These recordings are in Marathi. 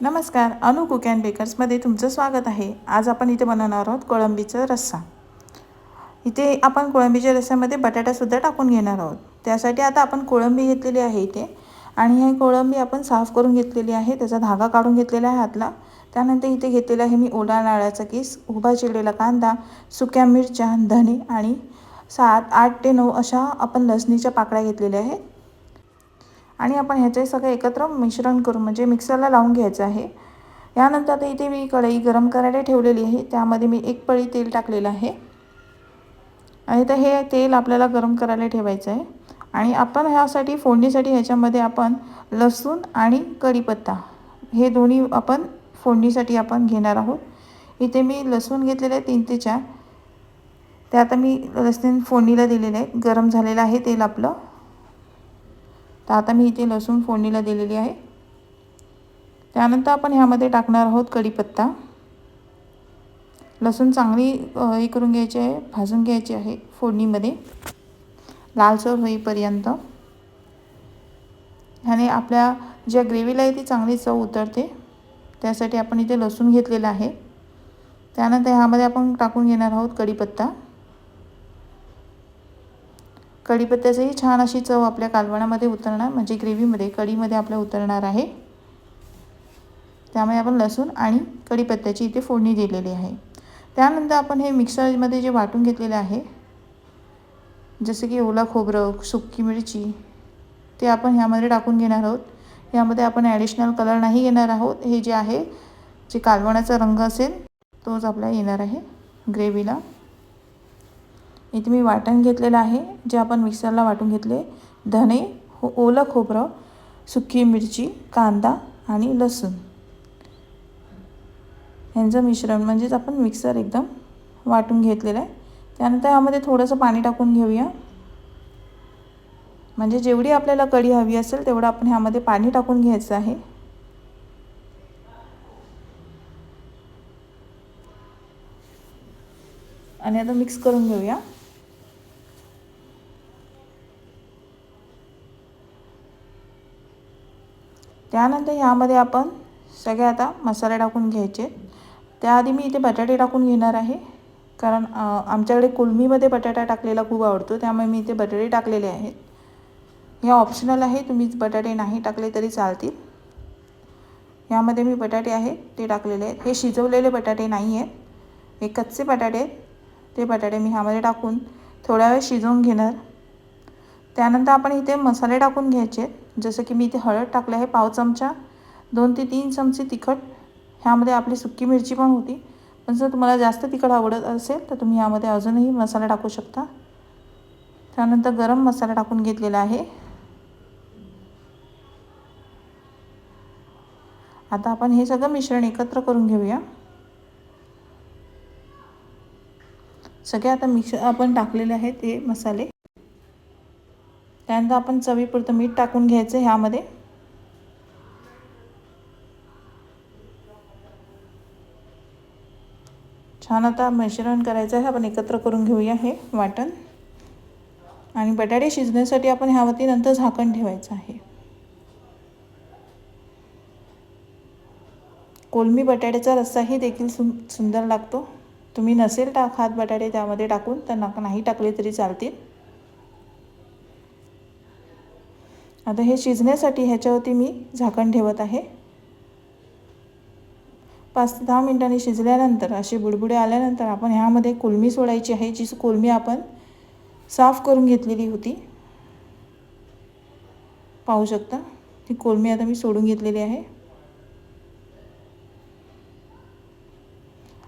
नमस्कार अनु कुक अँड बेकर्समध्ये तुमचं स्वागत आहे. आज आपण इथे बनवणार आहोत कोळंबीचा रस्सा. इथे आपण कोळंबीच्या रस्स्यामध्ये बटाटासुद्धा टाकून घेणार आहोत. त्यासाठी आता आपण कोळंबी घेतलेली आहे इथे आणि हे कोळंबी आपण साफ करून घेतलेली आहे. त्याचा धागा काढून घेतलेला आहे हातला. त्यानंतर इथे घेतलेला आहे मी ओला नाळ्याचा किस उभा चिरलेला कांदा सुक्या मिरच्या धणे आणि सात आठ ते नऊ अशा आपण लसणीच्या पाकळ्या घेतलेल्या आहेत. आणि आपण ह्याचे सगळं एकत्र मिश्रण करून म्हणजे मिक्सरला लावून घ्यायचं आहे. यानंतर आता इथे मी कढई गरम करायला ठेवलेली आहे. त्यामध्ये मी एक पळी तेल टाकलेलं आहे. आणि तर हे तेल आपल्याला गरम करायला ठेवायचं आहे. आणि आपण ह्यासाठी फोडणीसाठी ह्याच्यामध्ये आपण लसूण आणि कढीपत्ता हे दोन्ही आपण फोडणीसाठी आपण घेणार आहोत. इथे मी लसूण घेतलेले आहे तीन ते चार. ते आता मी लसूण फोडणीला दिलेलं आहे. गरम झालेलं आहे तेल आपलं. तर आता मी इथे लसूण फोडणीला दिलेली आहे. त्यानंतर आपण ह्यामध्ये टाकणार आहोत कढीपत्ता. लसूण चांगली हे करून घ्यायची आहे भाजून घ्यायची आहे फोडणीमध्ये. लालसर होईपर्यंत. ह्याने आपल्या ज्या ग्रेव्हीला आहे ती चांगली चव उतरते. त्यासाठी आपण इथे लसूण घेतलेलं आहे. त्यानंतर ह्यामध्ये आपण टाकून घेणार आहोत कढीपत्ता. कढीपत्त्याचंही छान अशी चव आपल्या कालवणामध्ये उतरणार म्हणजे ग्रेव्हीमध्ये कढीमध्ये आपल्या उतरणार आहे. त्यामुळे आपण लसूण आणि कढीपत्त्याची इथे फोडणी दिलेली आहे. त्यानंतर आपण हे मिक्सरमध्ये जे वाटून घेतलेले आहे जसं की ओला खोबरं सुकी मिरची ते आपण ह्यामध्ये टाकून घेणार आहोत. यामध्ये आपण ॲडिशनल कलर नाही घेणार आहोत. हे जे आहे जे कालवणाचा रंग असेल तोच आपला येणार आहे ग्रेव्हीला. इथे मी वाटण घेतलेलं आहे जे आपण मिक्सरला वाटून घेतले. धणे हो ओलं खोबरं सुकी मिरची कांदा आणि लसूण. ह्यांचं मिश्रण म्हणजेच आपण मिक्सर एकदम वाटून घेतलेलं आहे. त्यानंतर यामध्ये थोडंसं पाणी टाकून घेऊया. म्हणजे जेवढी आपल्याला कढी हवी असेल तेवढं आपण ह्यामध्ये पाणी टाकून घ्यायचं आहे. आणि आता मिक्स करून घेऊया. त्यानंतर ह्यामध्ये आपण सगळे आता मसाले टाकून घ्यायचे. त्याआधी मी इथे बटाटे टाकून घेणार आहे. कारण आमच्याकडे कुलमीमध्ये बटाटा टाकलेला खूप आवडतो. त्यामुळे मी इथे बटाटे टाकलेले आहेत. हे ऑप्शनल आहे. तुम्ही बटाटे नाही टाकले तरी चालतील. यामध्ये मी बटाटे आहेत ते टाकलेले आहेत. हे शिजवलेले बटाटे नाही आहेत हे कच्चे बटाटे आहेत. ते बटाटे मी ह्यामध्ये टाकून थोड्या वेळ शिजवून घेणार. त्यानंतर आपण इथे मसाले टाकून घ्यायचे. जसं की मी इथे हळद टाकले आहे पाव चमचा दोन ते तीन चमचे तिखट. ह्यामध्ये आपली सुक्की मिरची पण होती. पण जर तुम्हाला जास्त तिखट आवडत असेल तर तुम्ही यामध्ये अजूनही मसाला टाकू शकता. त्यानंतर गरम मसाला टाकून घेतलेला आहे. आता आपण हे सगळं मिश्रण एकत्र करून घेऊया. सगळे आता मिक्स आपण टाकलेले आहेत ते मसाले. त्यानंतर आपण चवीपुरतं मीठ टाकून घ्यायचं ह्यामध्ये. छान आता मिश्रण करायचं आहे आपण एकत्र करून घेऊया हे वाटण. आणि बटाटे शिजण्यासाठी आपण ह्यावरती नंतर झाकण ठेवायचं आहे. कोलमी बटाट्याचा रस्साही देखील सु सुंदर लागतो. तुम्ही नसेल टाक खात बटाटे त्यामध्ये टाकून तर नाही टाकले तरी चालतील. आता हे शिजण्यासाठी ह्याच्यावरती मी झाकण ठेवत आहे. पाच ते दहा मिनटांनी शिजल्यानंतर असे बुडबुडे आल्यानंतर आपण ह्यामध्ये कोलमी सोडायची आहे जी कोलमी आपण साफ करून घेतलेली होती. पाहू शकता ती कोलमी आता मी सोडून घेतलेली आहे.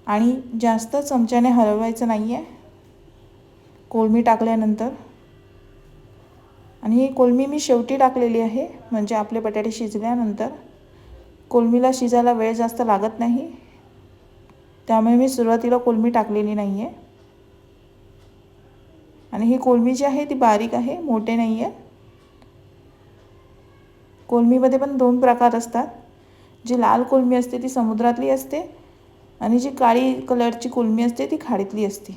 आणि जास्त चमच्याने हलवायचं नाही आहे कोलमी टाकल्यानंतर आणि ही कोलमी मी शेवटी टाकलेली आहे म्हणजे आपले बटाटे शिजल्यानंतर. कोलमीला शिजायला वेळ जास्त लागत नाही. त्यामुळे मी सुरुवातीला कोलमी टाकलेली नाही आहे आणि ही कोलमी जी आहे ती बारीक आहे मोठे नाही आहे कोलमीमध्ये पण दोन प्रकार असतात. जी लाल कोलमी असते ती समुद्रातली असते. आणि जी काळी कलरची कोलमी असते ती खाडीतली असते.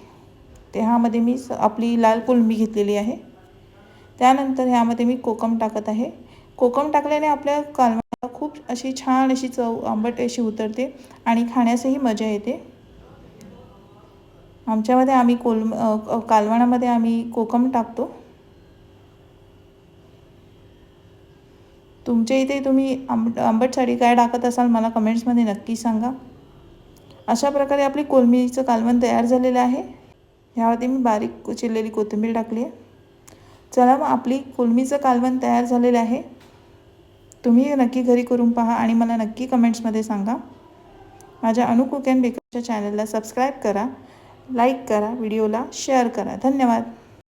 त्यामध्ये मी आपली लाल कोलमी घेतलेली आहे. त्यानंतर ह्यामध्ये मी कोकम टाकत आहे. कोकम टाकल्याने आपल्या कालवा खूप अशी छान अशी चव आंबट अशी उतरते आणि खाण्यासही मजा येते. आमच्यामध्ये आम्ही कोल कालवणामध्ये आम्ही कोकम टाकतो. तुमच्या इथे तुम्ही आंब आंबटसाठी काय टाकत असाल मला कमेंट्समध्ये नक्की सांगा. अशा प्रकारे आपली कोलमीचं कालवण तयार झालेलं आहे. ह्यामध्ये मी बारीक चिरलेली कोथिंबीर टाकली आहे. चला मग आपली कुलमीचं कालवण तयार झालेलं आहे. तुम्ही नक्की घरी करून पहा आणि मला नक्की कमेंट्समध्ये सांगा. माझ्या अनु कुक अँड बेकरच्या चॅनलला सबस्क्राईब करा लाईक करा व्हिडिओला शेअर करा. धन्यवाद.